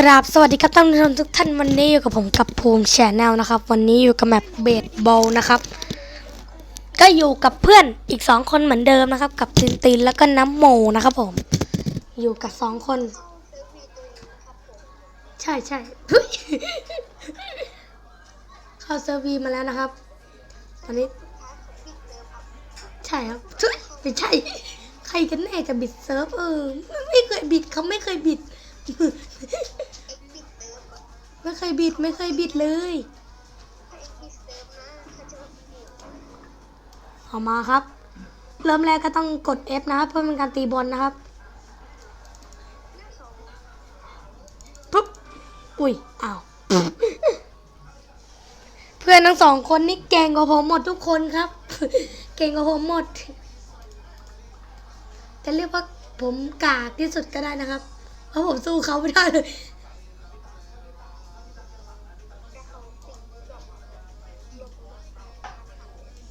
กราบสวัสดีครับท่านผู้ชมทุกท่านวันนี้อยู่กับผมกับภูมิแชนแนลนะครับ วันนี้อยู่กับแมปเบสบอลนะครับ ก็อยู่กับเพื่อนอีกสองคนเหมือนเดิมนะครับ กับตินตินแล้วก็น้ำโมนะครับผม อยู่กับสองคน ใช่ใช่เฮ้ยเข้าเซอร์วีมาแล้วนะครับตอนนี้ ใช่ครับเฮ้ยไม่ใช่ ใครกันแน่จะบิดเซิร์ฟเออไม่เคยบิดเขาไม่เคยบิด ไม่เคยบิดไม่เคยบิดเลยเอามาครับ เริ่มแรกก็ต้องกด F นะครับ เพื่อเป็นการตีบอลนะครับปุ๊บอุ้ยอ้าวเพื่อนทั้งสองคนนี่เก่งกว่าผมหมดทุกคนครับ เก่งกว่าผมหมดจะเรียกว่าผมกากที่สุดก็ได้นะครับ ราะผมสู้เขาไม่ได้เลย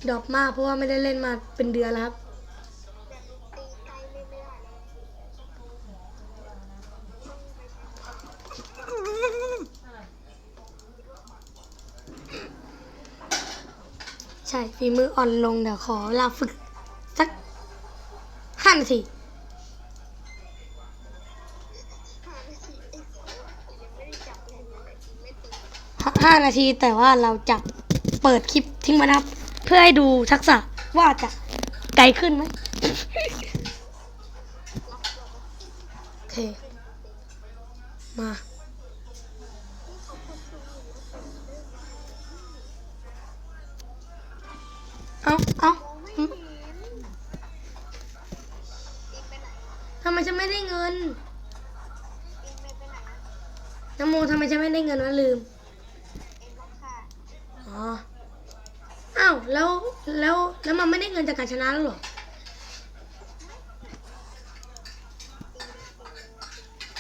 ดรอปมากเพราะว่าไม่ได้เล่นมาเป็นเดือนแล้วครับใช่ฝีมืออ่อนลงเดี๋ยวขอเวลาฝึก สักห้านาที ห้านาที แต่ว่าเราจะเปิดคลิปทิ้งไว้นะครับ เพื่อให้ดูทักษะว่าจะไกลขึ้นไหมโอเค มาเอาเอาอืมทำไมฉันไม่ได้เงินน้ำโมทำไมฉันไม่ได้เงินวะลืม อ๋ออ้าวแล้วแล้วแล้วมันไม่ได้เงินจากการชนะแล้วหรอ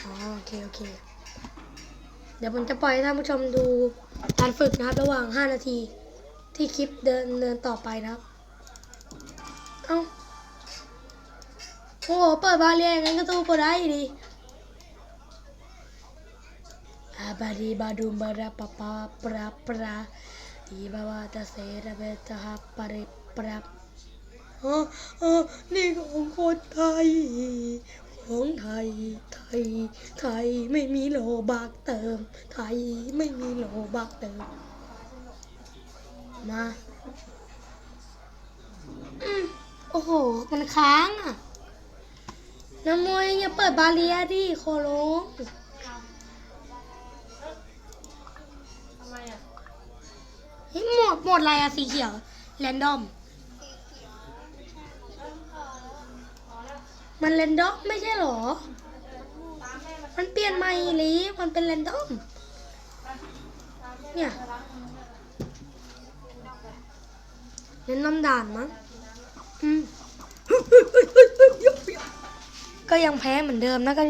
อ๋อโอเคโอเค เดี๋ยวผมจะปล่อยให้ท่านผู้ชมดูการฝึกนะครับระหว่าง 5 นาทีที่คลิปเดินเดินต่อไปนะครับ เอ้าโอ้โหเปิดบาเรียงั้นก็ตู้ก็ได้ดีอาบาดีบาดูมบาราปะปาปราปราอีบาวาตาเซระเบตาฮาปริปราอ๋ออ๋อนี่ของคนไทย ของไทย ไทย ไทยไม่มีโลบักเติม ไทยไม่มีโลบักเติม มาอืมโอ้โห มันค้างอะน้ำมวยอย่าเปิดบาเรียดิโคโลง หมดหมดอะไรอะสีเขียวแรนดอมมันแรนดอมไม่ใช่เหรอ มันเปลี่ยนใหม่ลีมันเป็นแรนดอมเนี่ยแรนดอมด่านมั้งอืมก็ยังแพ้เหมือนเดิมนะก็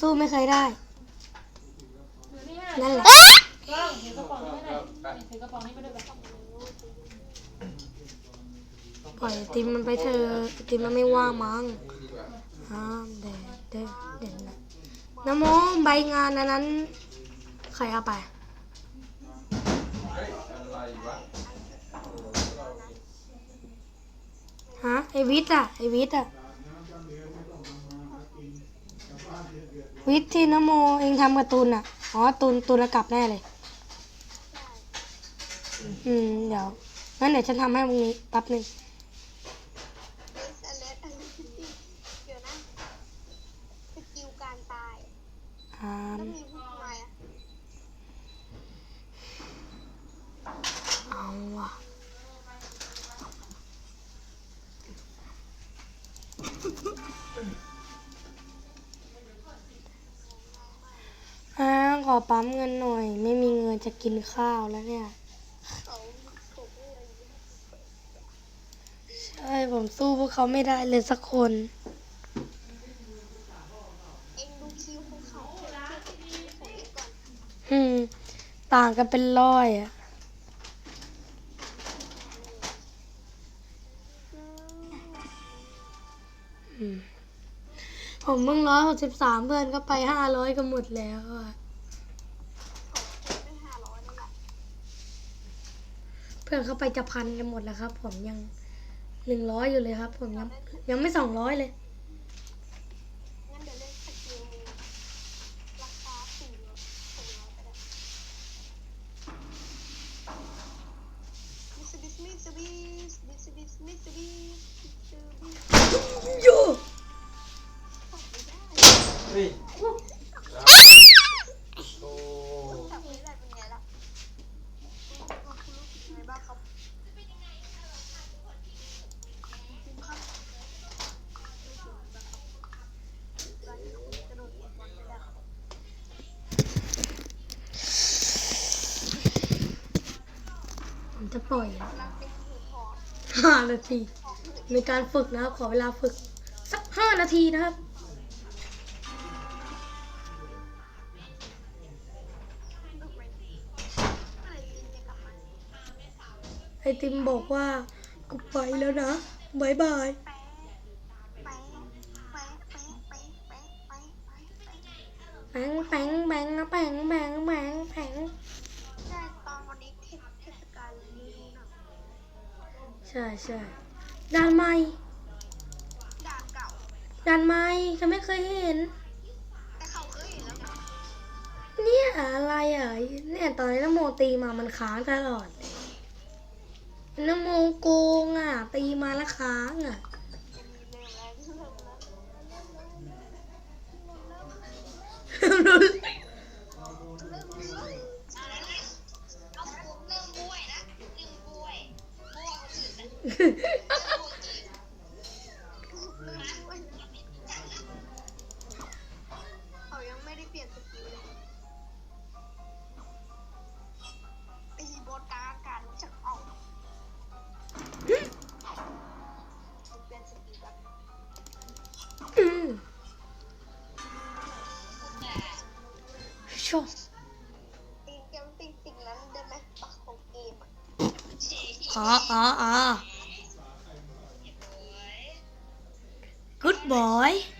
สู้ไม่เคยได้ นั่นแหละ ก็ถือกระป๋องนี้ไปถือกระป๋องนี้ไปด้วยไปปล่อยไอติมมันไปเถอะไอติมมันไม่ว่ามั้งห้ามเด็ดเด็ดเด็ดนะน้ำโมใบงานอันนั้น ใครเอาไปฮะไอวิทย์อะไอวิทย์อะวิทย์ที่น้ำโมเองทำกับตูนอะอ๋อตูนตูนระกลับแน่เลย อืมเดี๋ยวงั้นเดี๋ยวฉันทำให้มึงนี้แป๊บหนึงเดี๋ยวนะสกิลการตายอ่าแล้วมีทำไมอะเอาว่ะอ่าขอปั๊มเงินหน่อย ไม่มีเงินจะกินข้าวแล้วเนี่ย เขาผมเลย ใช่ผมสู้พวกเขาไม่ได้เลยสักคน เองดูคิวของเขาเทียบกับคิวของเองก่อนอืม ต่างกันเป็นร้อยอะ อืม ผมผมมึงร้อยหกสิบสามเพื่อนก็ไปห้าร้อยกันหมดแล้วอะผมไม่ห้าร้อยนั่นแหละ เพื่อนเขาไปจะพันกันหมดแล้วครับ ผมยัง หนึ่งร้อยอยู่เลยครับ ผมยังยังไม่สองร้อยเลย นาทีในการฝึกนะครับ ขอเวลาฝึก สัก 5 นาทีนะครับไอติมบอกว่ากูไปแล้วนะบายบาย ใช่ใช่ด่านใหม่ด่านเก่า ด่านใหม่ฉันไม่เคยเห็น แต่เขาเคยเห็นแล้วนะเนี่ยอะไรอะเนี่ยตอนนี้นโมตีมามันค้างตลอดนโมโกงอะตีมาแล้วค้างอะ เริ่มบ้วยจีนเริ่มบ้วยเขายังไม่ได้เปลี่ยนสกิลเลยตีบนกลางอากาศรู้จักเอาเปลี่ยนสกิลแบบอืมชอบตีเกมติงติงนั้นได้ไหมปักของเกมอะอ๋ออ๋ออ๋อ boy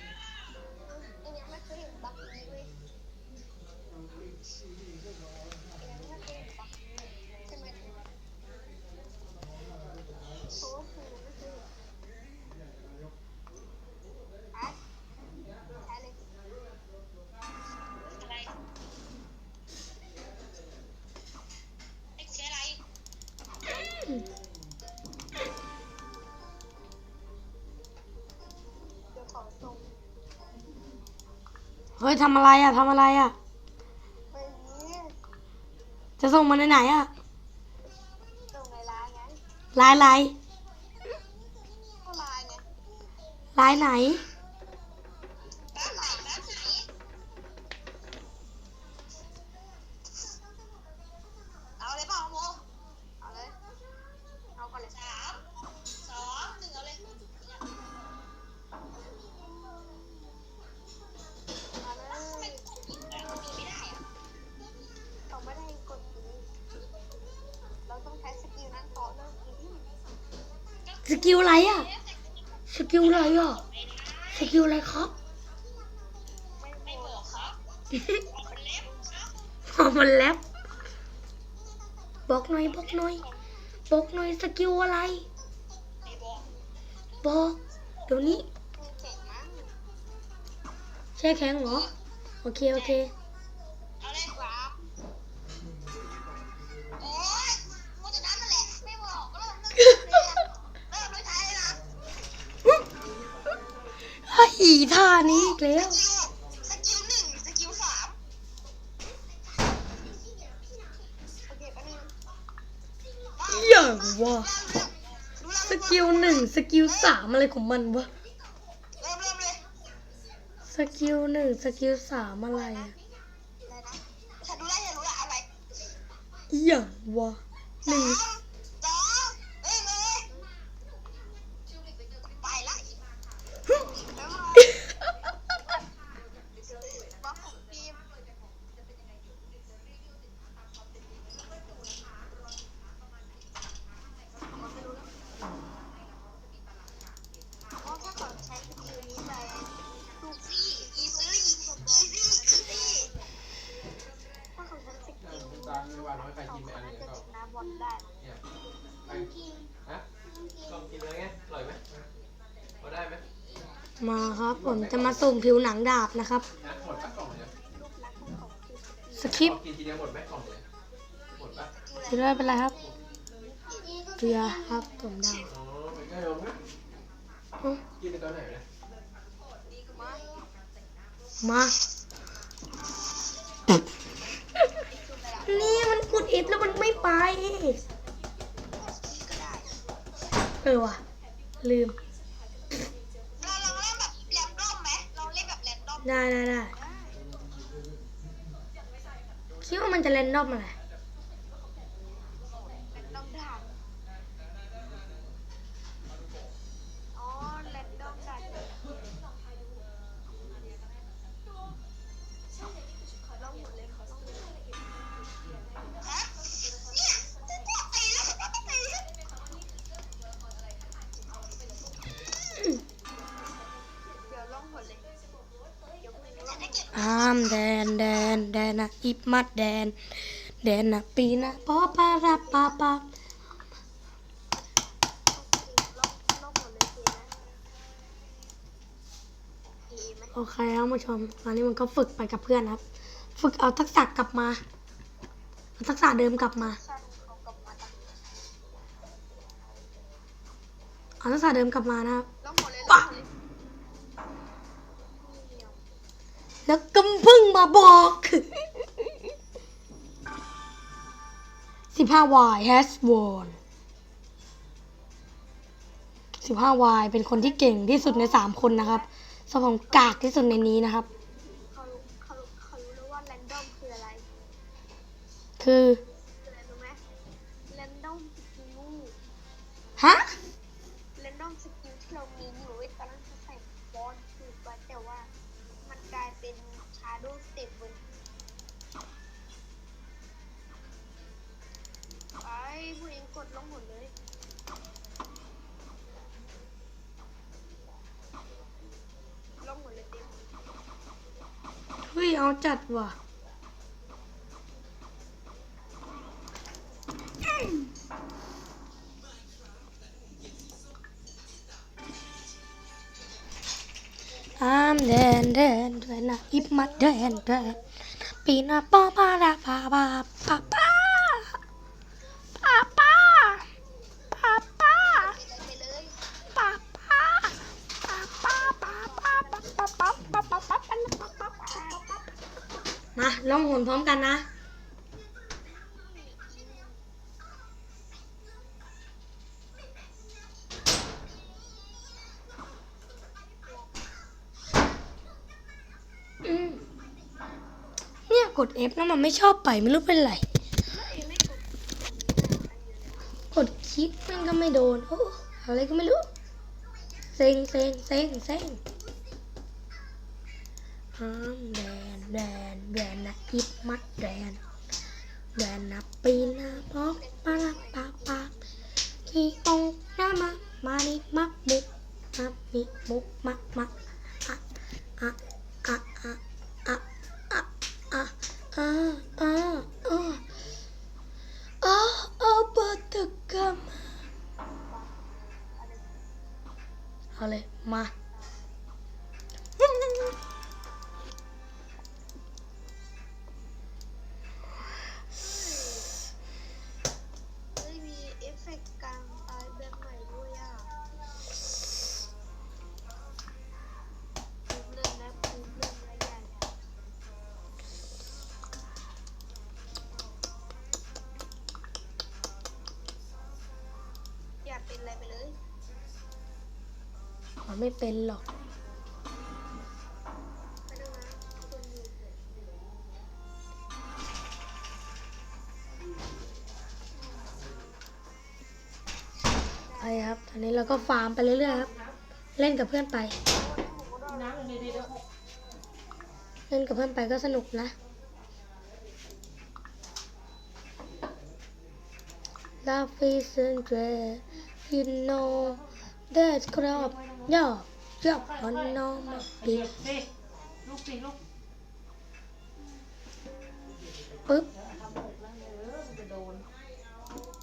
เฮ้ยทำอะไรอะทำอะไรอะ จะส่งมันในไหนอะไลาไลน์ไลน์ไหน กิลอะไรอะ สกิลอะไรอะ สกิลอะไรครับไม่บอกครับมันเล็บครับอ๋อมันแลบบอกหน่อยบอกหน่อยบอกหน่อยสกิลอะไรไม่บอกบอก เดี๋ยวนี้ไม่เจ๋งมั้งแช่แข็งเหรอ โอเค โอเค อ้ยท่านี้อีกแล้วสกิลสกิลหนึ่งสกิลสามโอเคแป๊บนึงอย่างวะรู้แล้วสกิลหนึ่งสกิลสามอะไรของมันวะ เริ่มเริ่มเลยสกิลหนึ่งสกิลสามอะไรอะอะไรนะฉันรู้แล้วฉันรู้แล้วอะไร อย่างวะหสานึ่งมส มาครับ ผมจะมาสุ่มผิวหนังดาบนะครับ สคริปต์ได้เป็นไรครับเกลือครับผมดาวมานี่มันกดเอฟแล้วมันไม่ไป เออว่ะ ลืม ได้ได้ได้คิดว่ามันจะเรนดอมอะไรแร ลอามแดนแดนแดนนะอิบมัดแดน แดนนะปีนะปอปาราปาปาโอเคครับผู้ชม ตอนนี้มันก็ฝึกไปกับเพื่อนครับ ฝึกเอาทักษะกลับมาทักษะเดิมกลับมาเอาทักษะเดิมกลับมานะครับลองหมดเลยลองหมดเลยเดี๋ยว แล้วก็เพิ่งมาบอก15 y has won 15 y เป็นคนที่เก่งที่สุดใน3คนนะครับส่วนผมกากที่สุดในนี้นะครับ เขารู้เขารู้เขารู้แล้วว่าแรนดอมคืออะไรคือคืออะไรรู้ไหมแรนดอมสกิลฮะ ลงหมดเลย ลงหมดเลยเต็มเฮ้ยเอาจัดว่ะอามแดนแดนแดนนะอิบมัดแดนแดนปีนาปอปาราปาปาปาปา ลองหนพร้อมกันนะเนี่ยกด F แล้วมันไม่ชอบไปไม่รู้เป็นไร กดคลิกมันก็ไม่โดน โอ้อะไรก็ไม่รู้ เซ็งเซ็งเซ็งเซ็งห้ามแดนแดน แวนนะอิบมัดแวนแวนนะปีนาพอกปาราปาปาขี่องน้ามามานิมักมุกมามิมุกมัก ไม่เป็นหรอก ไปครับตอนนี้เราก็ฟาร์มไปเรื่อยๆครับ เล่นกับเพื่อนไป เล่นกับเพื่อนไปก็สนุกนะ Love is a dream you know that crop ย่อย่อมันน้องมาไปปีเก็บสิลูกสิลูกปึ๊บทำหกแล้วเออมันจะโดน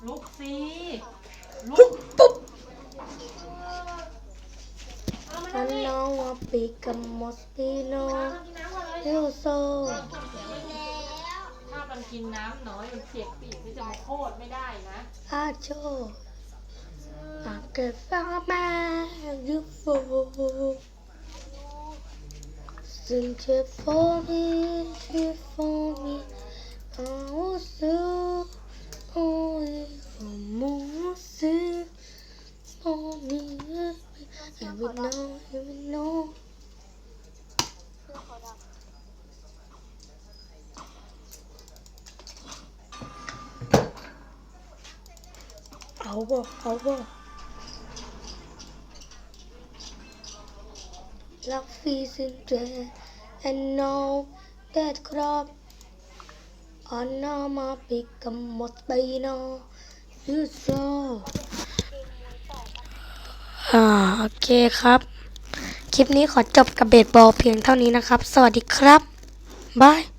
ลุกสิลุปุ๊กบปุ๊บเอามาอันั่งนนี่น้องว่าปีกับมอสปิโนน้ำกินน้ำก่อนเลยเฮลโซถ้ามันกินน้ำน้อยมันเปียกปีกมันจะมาโคตรไม่ได้นะอาโช อาเกิดฟ้ามายูโฟซึ่งเธอ for me เธอ for me I was so only for more for me every know every know เอาบ่เอาบ่รักฟีสินเจ and know that crop on no ma become most by no you so อ่าโอเคครับ คลิปนี้ขอจบกับเบสบอลเพียงเท่านี้นะครับ สวัสดีครับบาย